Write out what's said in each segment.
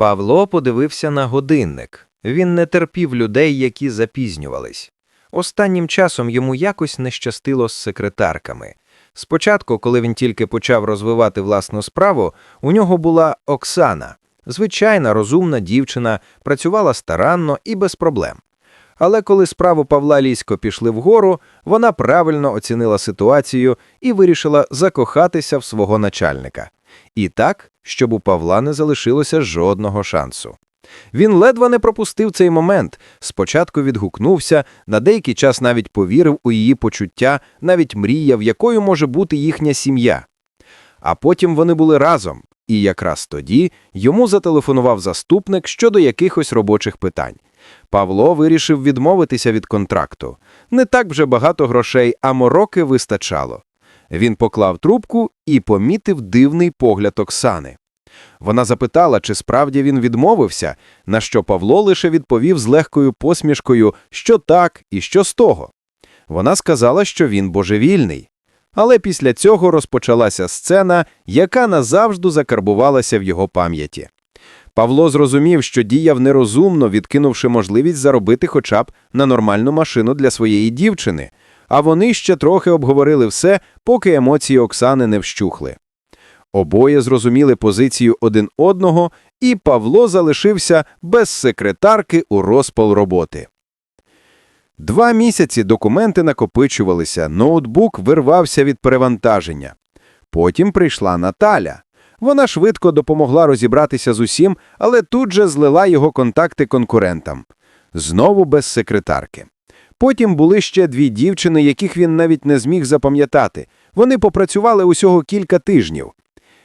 Павло подивився на годинник. Він не терпів людей, які запізнювались. Останнім часом йому якось не щастило з секретарками. Спочатку, коли він тільки почав розвивати власну справу, у нього була Оксана. Звичайна, розумна дівчина, працювала старанно і без проблем. Але коли справу Павла Лісько пішли вгору, вона правильно оцінила ситуацію і вирішила закохатися в свого начальника. І так, щоб у Павла не залишилося жодного шансу. Він ледве не пропустив цей момент. Спочатку відгукнувся, на деякий час навіть повірив у її почуття, навіть мріяв, якою може бути їхня сім'я. А потім вони були разом, і якраз тоді йому зателефонував заступник щодо якихось робочих питань. Павло вирішив відмовитися від контракту. Не так вже багато грошей, а мороки вистачало. Він поклав трубку і помітив дивний погляд Оксани. Вона запитала, чи справді він відмовився, на що Павло лише відповів з легкою посмішкою, що так і що з того. Вона сказала, що він божевільний. Але після цього розпочалася сцена, яка назавжди закарбувалася в його пам'яті. Павло зрозумів, що діяв нерозумно, відкинувши можливість заробити хоча б на нормальну машину для своєї дівчини, а вони ще трохи обговорили все, поки емоції Оксани не вщухли. Обоє зрозуміли позицію один одного, і Павло залишився без секретарки у розпал роботи. Два місяці документи накопичувалися, ноутбук вирвався від перевантаження. Потім прийшла Наталя. Вона швидко допомогла розібратися з усім, але тут же злила його контакти конкурентам. Знову без секретарки. Потім були ще дві дівчини, яких він навіть не зміг запам'ятати. Вони попрацювали усього кілька тижнів.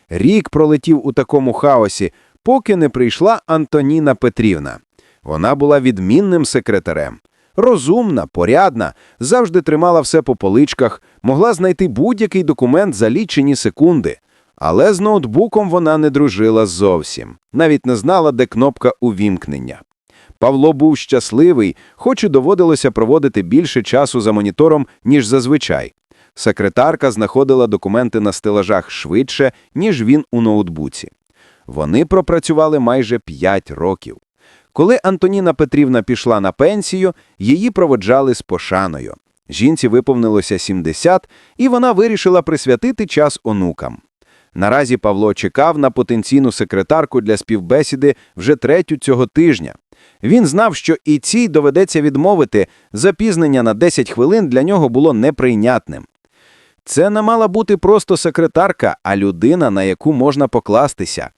Рік пролетів у такому хаосі, поки не прийшла Антоніна Петрівна. Вона була відмінним секретарем. Розумна, порядна, завжди тримала все по поличках, могла знайти будь-який документ за лічені секунди. Але з ноутбуком вона не дружила зовсім, навіть не знала, де кнопка увімкнення. Павло був щасливий, хоч і доводилося проводити більше часу за монітором, ніж зазвичай. Секретарка знаходила документи на стелажах швидше, ніж він у ноутбуці. Вони пропрацювали майже 5 років. Коли Антоніна Петрівна пішла на пенсію, її проводжали з пошаною. Жінці виповнилося 70, і вона вирішила присвятити час онукам. Наразі Павло чекав на потенційну секретарку для співбесіди вже третю цього тижня. Він знав, що і цій доведеться відмовити, запізнення на 10 хвилин для нього було неприйнятним. Це не мала бути просто секретарка, а людина, на яку можна покластися.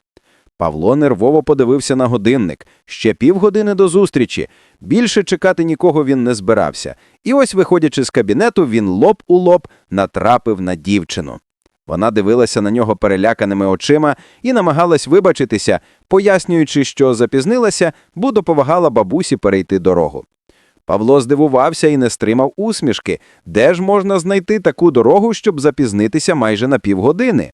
Павло нервово подивився на годинник. Ще півгодини до зустрічі. Більше чекати нікого він не збирався. І ось, виходячи з кабінету, він лоб у лоб натрапив на дівчину. Вона дивилася на нього переляканими очима і намагалась вибачитися, пояснюючи, що запізнилася, бо допомагала бабусі перейти дорогу. Павло здивувався і не стримав усмішки. Де ж можна знайти таку дорогу, щоб запізнитися майже на півгодини?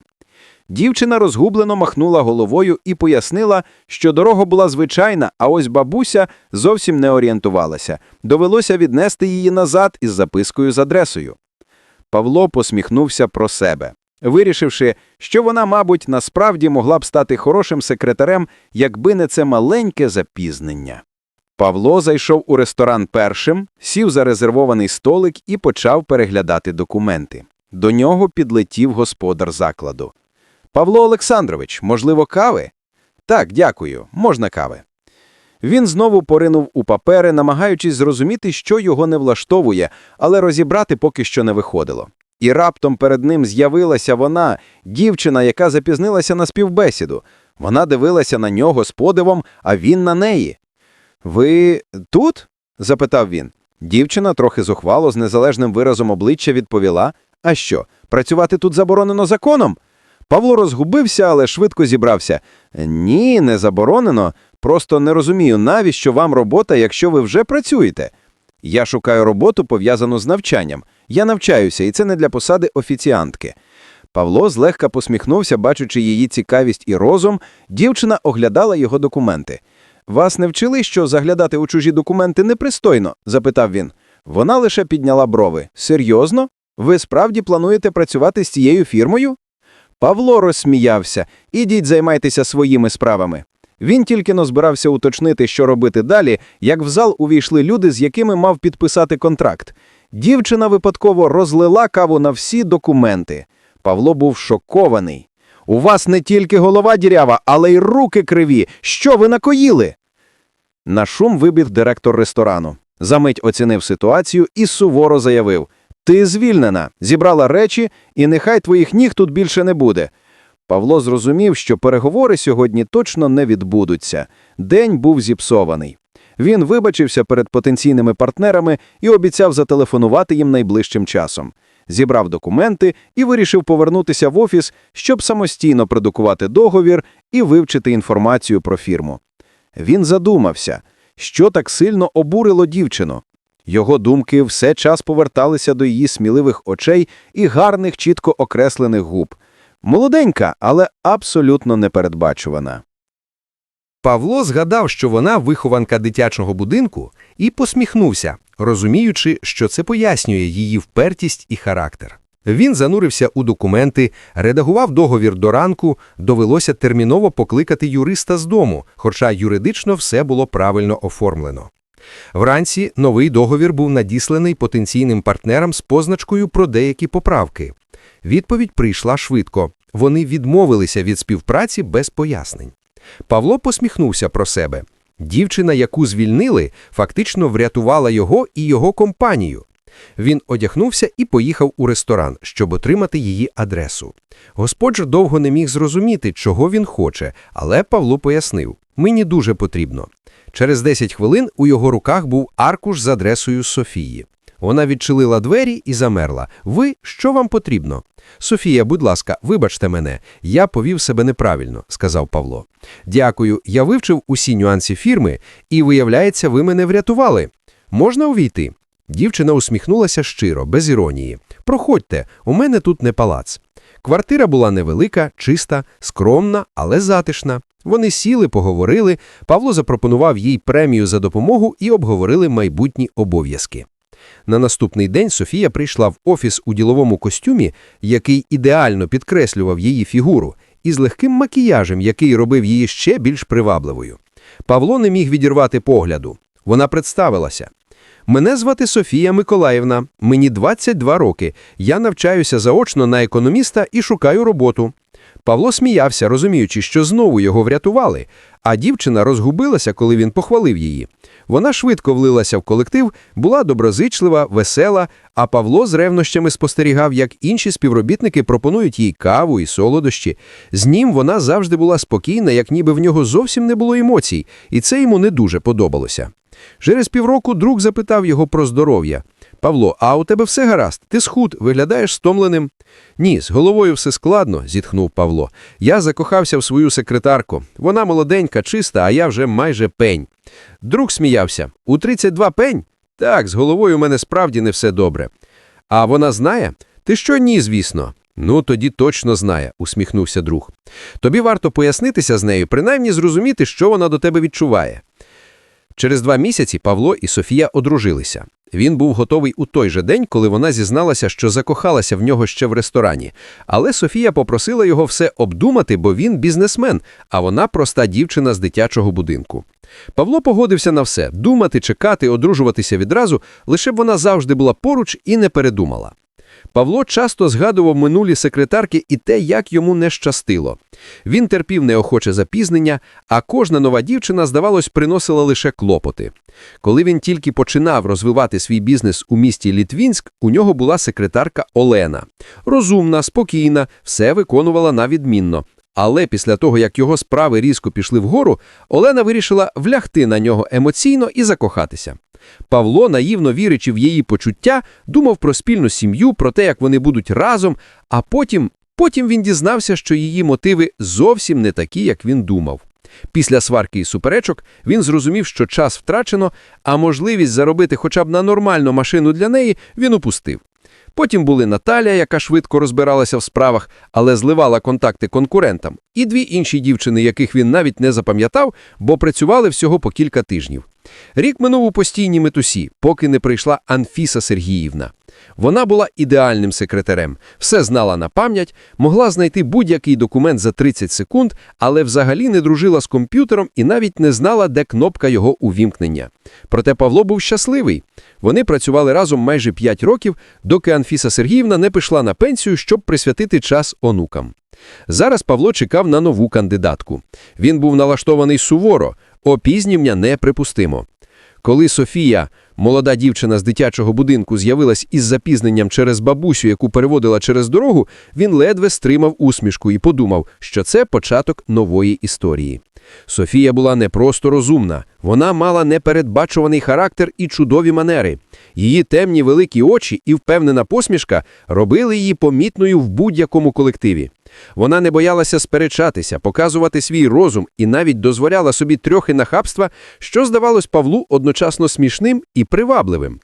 Дівчина розгублено махнула головою і пояснила, що дорога була звичайна, а ось бабуся зовсім не орієнтувалася. Довелося віднести її назад із запискою з адресою. Павло посміхнувся про себе, вирішивши, що вона, мабуть, насправді могла б стати хорошим секретарем, якби не це маленьке запізнення. Павло зайшов у ресторан першим, сів за резервований столик і почав переглядати документи. До нього підлетів господар закладу. Павло Олександрович, можливо, кави? Так, дякую, можна кави. Він знову поринув у папери, намагаючись зрозуміти, що його не влаштовує, але розібрати поки що не виходило. І раптом перед ним з'явилася вона, дівчина, яка запізнилася на співбесіду. Вона дивилася на нього з подивом, а він на неї. Ви тут? запитав він. Дівчина трохи зухвало, з незалежним виразом обличчя відповіла: А що, працювати тут заборонено законом? Павло розгубився, але швидко зібрався. Ні, не заборонено. Просто не розумію, навіщо вам робота, якщо ви вже працюєте. Я шукаю роботу, пов'язану з навчанням. Я навчаюся, і це не для посади офіціантки. Павло злегка посміхнувся, бачучи її цікавість і розум, дівчина оглядала його документи. Вас не вчили, що заглядати у чужі документи непристойно? запитав він. Вона лише підняла брови. Серйозно? Ви справді плануєте працювати з цією фірмою? Павло розсміявся. Ідіть займайтеся своїми справами. Він тільки но збирався уточнити, що робити далі, як в зал увійшли люди, з якими мав підписати контракт. Дівчина випадково розлила каву на всі документи. Павло був шокований. У вас не тільки голова дірява, але й руки криві. Що ви накоїли? На шум вибіг директор ресторану. Замить оцінив ситуацію і суворо заявив: Ти звільнена, зібрала речі, і нехай твоїх ніг тут більше не буде. Павло зрозумів, що переговори сьогодні точно не відбудуться. День був зіпсований. Він вибачився перед потенційними партнерами і обіцяв зателефонувати їм найближчим часом. Зібрав документи і вирішив повернутися в офіс, щоб самостійно продукувати договір і вивчити інформацію про фірму. Він задумався, що так сильно обурило дівчину. Його думки все час поверталися до її сміливих очей і гарних, чітко окреслених губ. Молоденька, але абсолютно непередбачувана. Павло згадав, що вона вихованка дитячого будинку, і посміхнувся, розуміючи, що це пояснює її впертість і характер. Він занурився у документи, редагував договір до ранку, довелося терміново покликати юриста з дому, хоча юридично все було правильно оформлено. Вранці новий договір був надісланий потенційним партнерам з позначкою про деякі поправки. Відповідь прийшла швидко. Вони відмовилися від співпраці без пояснень. Павло посміхнувся про себе. Дівчина, яку звільнили, фактично врятувала його і його компанію. Він одягнувся і поїхав у ресторан, щоб отримати її адресу. Господь довго не міг зрозуміти, чого він хоче, але Павло пояснив – мені дуже потрібно. Через 10 хвилин у його руках був аркуш з адресою Софії. Вона відчинила двері і замерла. Ви, що вам потрібно? Софія, будь ласка, вибачте мене, я повів себе неправильно, сказав Павло. Дякую, я вивчив усі нюанси фірми, і, виявляється, ви мене врятували. Можна увійти? Дівчина усміхнулася щиро, без іронії. Проходьте, у мене тут не палац. Квартира була невелика, чиста, скромна, але затишна. Вони сіли, поговорили, Павло запропонував їй премію за допомогу і обговорили майбутні обов'язки. На наступний день Софія прийшла в офіс у діловому костюмі, який ідеально підкреслював її фігуру, і з легким макіяжем, який робив її ще більш привабливою. Павло не міг відірвати погляду. Вона представилася. Мене звати Софія Миколаївна, мені 22 роки. Я навчаюся заочно на економіста і шукаю роботу. Павло сміявся, розуміючи, що знову його врятували, а дівчина розгубилася, коли він похвалив її. Вона швидко влилася в колектив, була доброзичлива, весела, а Павло з ревнощами спостерігав, як інші співробітники пропонують їй каву і солодощі. З ним вона завжди була спокійна, як ніби в нього зовсім не було емоцій, і це йому не дуже подобалося. Через півроку друг запитав його про здоров'я. Павло, а у тебе все гаразд? Ти схуд, виглядаєш стомленим? Ні, з головою все складно, зітхнув Павло. Я закохався в свою секретарку. Вона молоденька, чиста, а я вже майже пень. Друг сміявся. У 32 пень? Так, з головою у мене справді не все добре. А вона знає? Ти що ні, звісно. Ну, тоді точно знає, усміхнувся друг. Тобі варто пояснитися з нею, принаймні зрозуміти, що вона до тебе відчуває. Через два місяці Павло і Софія одружилися. Він був готовий у той же день, коли вона зізналася, що закохалася в нього ще в ресторані. Але Софія попросила його все обдумати, бо він бізнесмен, а вона проста дівчина з дитячого будинку. Павло погодився на все думати, чекати, одружуватися відразу, лише б вона завжди була поруч і не передумала. Павло часто згадував минулі секретарки і те, як йому не щастило. Він терпів неохоче запізнення, а кожна нова дівчина, здавалось, приносила лише клопоти. Коли він тільки починав розвивати свій бізнес у місті Літвінськ, у нього була секретарка Олена. Розумна, спокійна, все виконувала на відмінно. Але після того, як його справи різко пішли вгору, Олена вирішила влягти на нього емоційно і закохатися. Павло, наївно вірячи в її почуття, думав про спільну сім'ю, про те, як вони будуть разом, а потім, потім він дізнався, що її мотиви зовсім не такі, як він думав. Після сварки і суперечок він зрозумів, що час втрачено, а можливість заробити хоча б на нормальну машину для неї він упустив. Потім були Наталія, яка швидко розбиралася в справах, але зливала контакти конкурентам, і дві інші дівчини, яких він навіть не запам'ятав, бо працювали всього по кілька тижнів. Рік минув у постійній метусі, поки не прийшла Анфіса Сергіївна. Вона була ідеальним секретарем, все знала на пам'ять, могла знайти будь-який документ за 30 секунд, але взагалі не дружила з комп'ютером і навіть не знала, де кнопка його увімкнення. Проте Павло був щасливий. Вони працювали разом майже 5 років, доки Анфіса Сергіївна не пішла на пенсію, щоб присвятити час онукам. Зараз Павло чекав на нову кандидатку. Він був налаштований суворо, опізнімня неприпустимо. Коли Софія, молода дівчина з дитячого будинку, з'явилась із запізненням через бабусю, яку переводила через дорогу, він ледве стримав усмішку і подумав, що це початок нової історії. Софія була не просто розумна, вона мала непередбачуваний характер і чудові манери. Її темні великі очі і впевнена посмішка робили її помітною в будь-якому колективі. Вона не боялася сперечатися, показувати свій розум і навіть дозволяла собі трохи нахабства, що здавалось Павлу одночасно смішним і привабливим.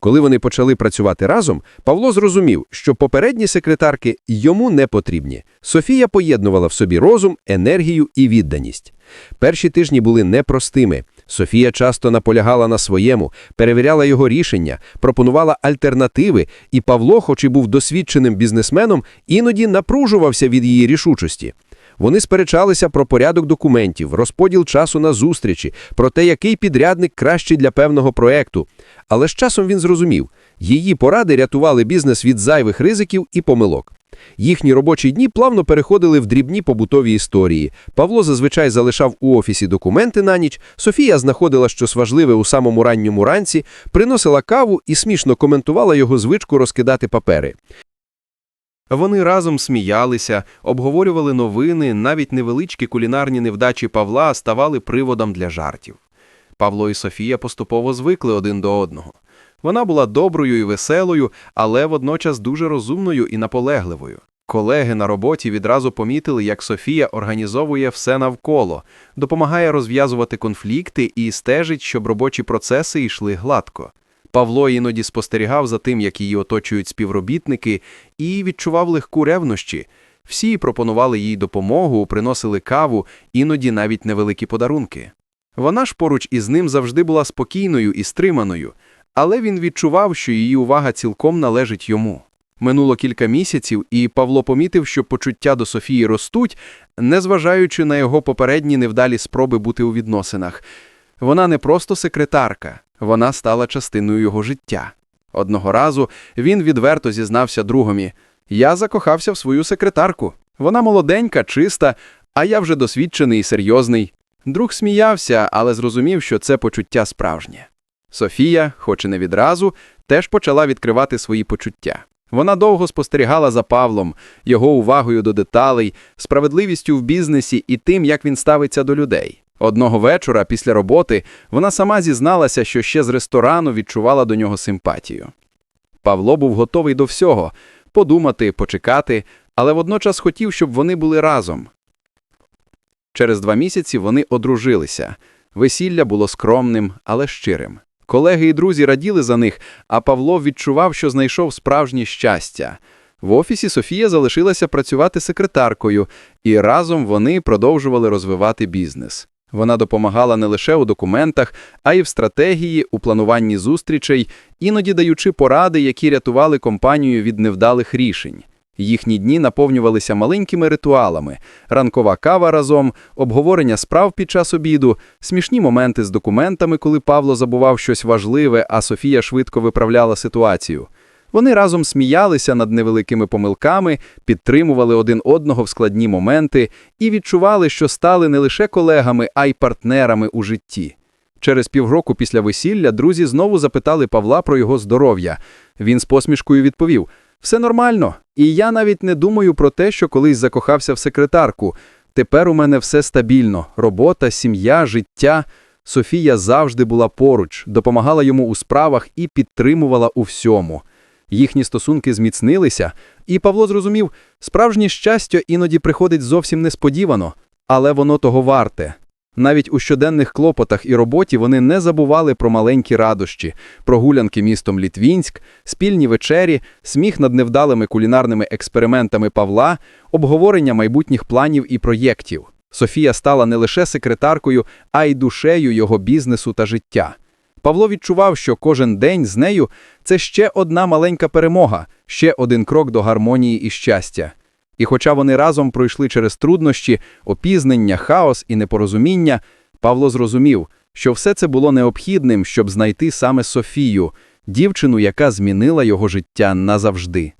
Коли вони почали працювати разом, Павло зрозумів, що попередні секретарки йому не потрібні. Софія поєднувала в собі розум, енергію і відданість. Перші тижні були непростими. Софія часто наполягала на своєму, перевіряла його рішення, пропонувала альтернативи, і Павло, хоч і був досвідченим бізнесменом, іноді напружувався від її рішучості. Вони сперечалися про порядок документів, розподіл часу на зустрічі, про те, який підрядник кращий для певного проекту. Але з часом він зрозумів, її поради рятували бізнес від зайвих ризиків і помилок. Їхні робочі дні плавно переходили в дрібні побутові історії. Павло зазвичай залишав у офісі документи на ніч, Софія знаходила щось важливе у самому ранньому ранці, приносила каву і смішно коментувала його звичку розкидати папери. Вони разом сміялися, обговорювали новини, навіть невеличкі кулінарні невдачі Павла ставали приводом для жартів. Павло і Софія поступово звикли один до одного. Вона була доброю і веселою, але водночас дуже розумною і наполегливою. Колеги на роботі відразу помітили, як Софія організовує все навколо, допомагає розв'язувати конфлікти і стежить, щоб робочі процеси йшли гладко. Павло іноді спостерігав за тим, як її оточують співробітники, і відчував легку ревнощі. Всі пропонували їй допомогу, приносили каву, іноді навіть невеликі подарунки. Вона ж поруч із ним завжди була спокійною і стриманою, але він відчував, що її увага цілком належить йому. Минуло кілька місяців, і Павло помітив, що почуття до Софії ростуть, незважаючи на його попередні невдалі спроби бути у відносинах. Вона не просто секретарка, вона стала частиною його життя. Одного разу він відверто зізнався другові: Я закохався в свою секретарку. Вона молоденька, чиста, а я вже досвідчений і серйозний. Друг сміявся, але зрозумів, що це почуття справжнє. Софія, хоч і не відразу, теж почала відкривати свої почуття. Вона довго спостерігала за Павлом, його увагою до деталей, справедливістю в бізнесі і тим, як він ставиться до людей. Одного вечора, після роботи, вона сама зізналася, що ще з ресторану відчувала до нього симпатію. Павло був готовий до всього подумати, почекати, але водночас хотів, щоб вони були разом. Через два місяці вони одружилися. Весілля було скромним, але щирим. Колеги і друзі раділи за них, а Павло відчував, що знайшов справжнє щастя. В офісі Софія залишилася працювати секретаркою, і разом вони продовжували розвивати бізнес. Вона допомагала не лише у документах, а й в стратегії, у плануванні зустрічей, іноді даючи поради, які рятували компанію від невдалих рішень. Їхні дні наповнювалися маленькими ритуалами: ранкова кава разом, обговорення справ під час обіду, смішні моменти з документами, коли Павло забував щось важливе, а Софія швидко виправляла ситуацію. Вони разом сміялися над невеликими помилками, підтримували один одного в складні моменти і відчували, що стали не лише колегами, а й партнерами у житті. Через півроку після весілля друзі знову запитали Павла про його здоров'я. Він з посмішкою відповів: Все нормально, і я навіть не думаю про те, що колись закохався в секретарку. Тепер у мене все стабільно: робота, сім'я, життя. Софія завжди була поруч, допомагала йому у справах і підтримувала у всьому. Їхні стосунки зміцнилися, і Павло зрозумів, справжнє щастя іноді приходить зовсім несподівано, але воно того варте. Навіть у щоденних клопотах і роботі вони не забували про маленькі радощі, прогулянки містом Літвінськ, спільні вечері, сміх над невдалими кулінарними експериментами Павла, обговорення майбутніх планів і проєктів. Софія стала не лише секретаркою, а й душею його бізнесу та життя. Павло відчував, що кожен день з нею це ще одна маленька перемога, ще один крок до гармонії і щастя. І хоча вони разом пройшли через труднощі, опізнення, хаос і непорозуміння, Павло зрозумів, що все це було необхідним, щоб знайти саме Софію, дівчину, яка змінила його життя назавжди.